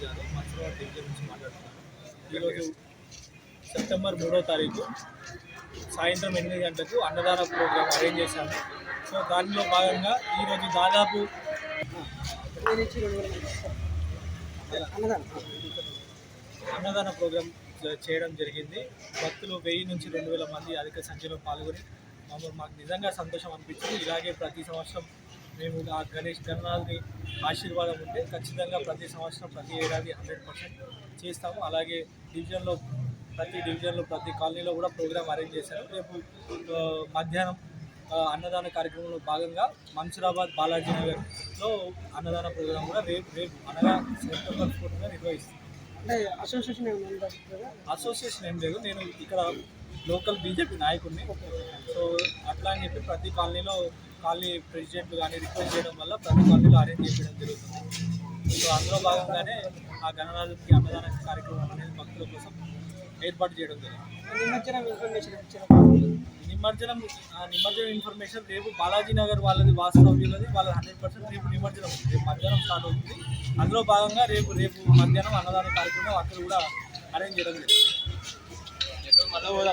Jadhav మత్స్యవాడ division నుంచి మాట్లాడుతున్నాను ఈరోజు సెప్టెంబర్ మూడో తారీఖు సాయంత్రం ఎనిమిది గంటలకు అన్నదాన ప్రోగ్రాం అరేంజ్ చేశాము. సో దానిలో భాగంగా ఈరోజు దాదాపు అన్నదాన ప్రోగ్రాం చేయడం జరిగింది. భక్తులు వెయ్యి నుంచి రెండు వేల మంది అధిక సంఖ్యలో పాల్గొని మమ్మల్ని మాకు నిజంగా సంతోషం అనిపించింది. ఇలాగే ప్రతి సంవత్సరం మేము ఆ గణేష్ గణనాథుని ఆశీర్వాదం ఉంటే ఖచ్చితంగా ప్రతి సంవత్సరం ప్రతి ఏడాది హండ్రెడ్ పర్సెంట్ చేస్తాము. అలాగే డివిజన్లో ప్రతి డివిజన్లో ప్రతి కాలనీలో కూడా ప్రోగ్రామ్ అరేంజ్ చేశారు. రేపు మధ్యాహ్నం అన్నదాన కార్యక్రమంలో భాగంగా మన్సూరాబాద్ బాలాజీ నగర్లో అన్నదాన ప్రోగ్రాం కూడా రేపు రేపు అనగా సెప్టెంబర్ ఫోర్త్గా నిర్వహిస్తాం. అంటే అసోసియేషన్? అసోసియేషన్ ఏం లేదు. నేను ఇక్కడ లోకల్ బీజేపీ నాయకుడిని. సో అట్లా అని చెప్పి ప్రతి కాలనీలో కాలనీ ప్రెసిడెంట్ కానీ రిక్వెస్ట్ చేయడం వల్ల ప్రతి కాలనీలో అరేంజ్ చేయడం జరుగుతుంది. సో అందులో భాగంగానే ఆ గణనాథుడికి అన్నదాన కార్యక్రమం అనేది భక్తుల కోసం ఏర్పాటు చేయడం జరిగింది నిమజ్జనం ఇన్ఫర్మేషన్ నిమజ్జనం ఆ నిమజ్జనం ఇన్ఫర్మేషన్ రేపు బాలాజీ నగర్ వాళ్ళది వాస్తవ్యులది వాళ్ళ హండ్రెడ్ పర్సెంట్ రేపు నిమజ్జనం. రేపు మధ్యాహ్నం స్టార్ట్ అవుతుంది. అందులో భాగంగా రేపు రేపు మధ్యాహ్నం అన్నదాన కార్యక్రమం అక్కడ కూడా అరేంజ్ చేయడం జరిగింది అన్నదాన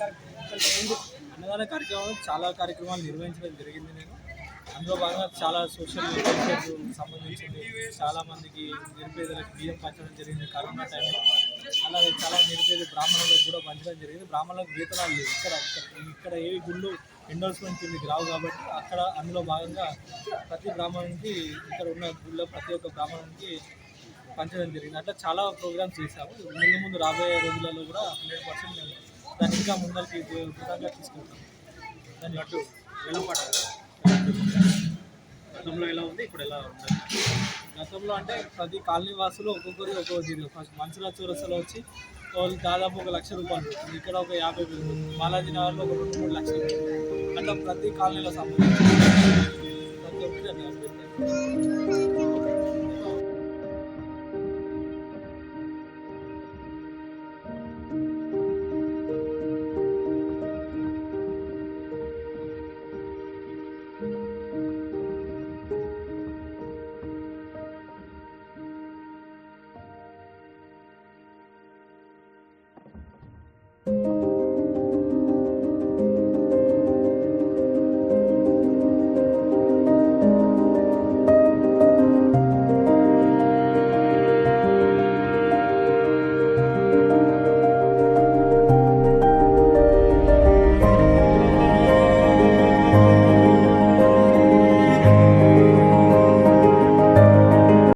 కార్యక్రమాలు అన్నదాన చాలా కార్యక్రమాలు నిర్వహించడం జరిగింది నేను. అందులో భాగంగా చాలా సోషల్ వెల్ఫేర్ సంబంధించింది చాలా మందికి నిరుపేదలకు బియ్యం పంచడం జరిగింది కరోనా టైంలో అలాగే చాలా నిరుపేద బ్రాహ్మణులకు కూడా పంచడం జరిగింది. బ్రాహ్మణులకు వేతనాలు లేవు. ఇక్కడ ఇక్కడ ఇక్కడ ఏ గుళ్ళు ఎండోర్స్మెంట్ కిందకి రావు కాబట్టి అక్కడ అందులో భాగంగా ప్రతి బ్రాహ్మణునికి ఇక్కడ ఉన్న గుళ్ళో ప్రతి ఒక్క బ్రాహ్మణునికి పంచడం జరిగింది. అట్లా చాలా ప్రోగ్రామ్స్ చేశాము. ముందు ముందు రాబోయే రోజులలో కూడా హండ్రెడ్ పర్సెంట్ మేము దాన్ని ఇంకా ముందరికి దృఢంగా తీసుకుంటాం దాన్ని అటు ఎలా గతంలో ఎలా ఉంది? ఇప్పుడు ఎలా ఉంటుంది గతంలో అంటే ప్రతి కాలనీ వాసులు ఒక్కొక్కరు ఒక్కొక్క జీరో ఫస్ట్ మంచుల చౌరస్తలో వచ్చి వాళ్ళు దాదాపు ఒక లక్ష రూపాయలు ఇక్కడ ఒక యాభై వేలు బాలాజీ నగర్లో ఒక రెండు మూడు లక్షలు అట్లా ప్రతి కాలనీలో సంబంధించి ప్రతి ఒక్కటి